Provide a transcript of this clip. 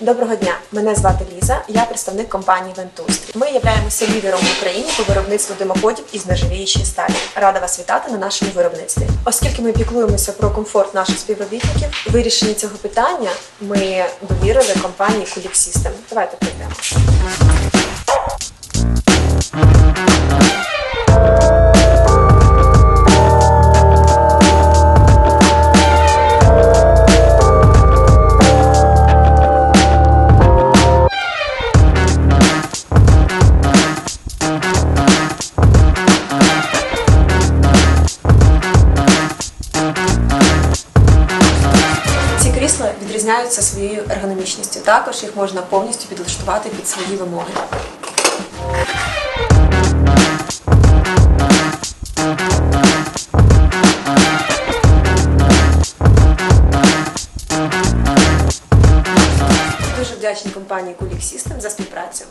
Доброго дня, мене звати Ліза, я представник компанії Вентустрі. Ми являємося лідером в Україні по виробництву димоходів із нержавіючої сталі. Рада вас вітати на нашому виробництві. Оскільки ми піклуємося про комфорт наших співробітників, вирішення цього питання ми довірили компанії Кулік System. Давайте пройдемо. Крісла відрізняються своєю ергономічністю. Також їх можна повністю підлаштувати під свої вимоги. Дуже вдячні компанії Kulik System за співпрацю.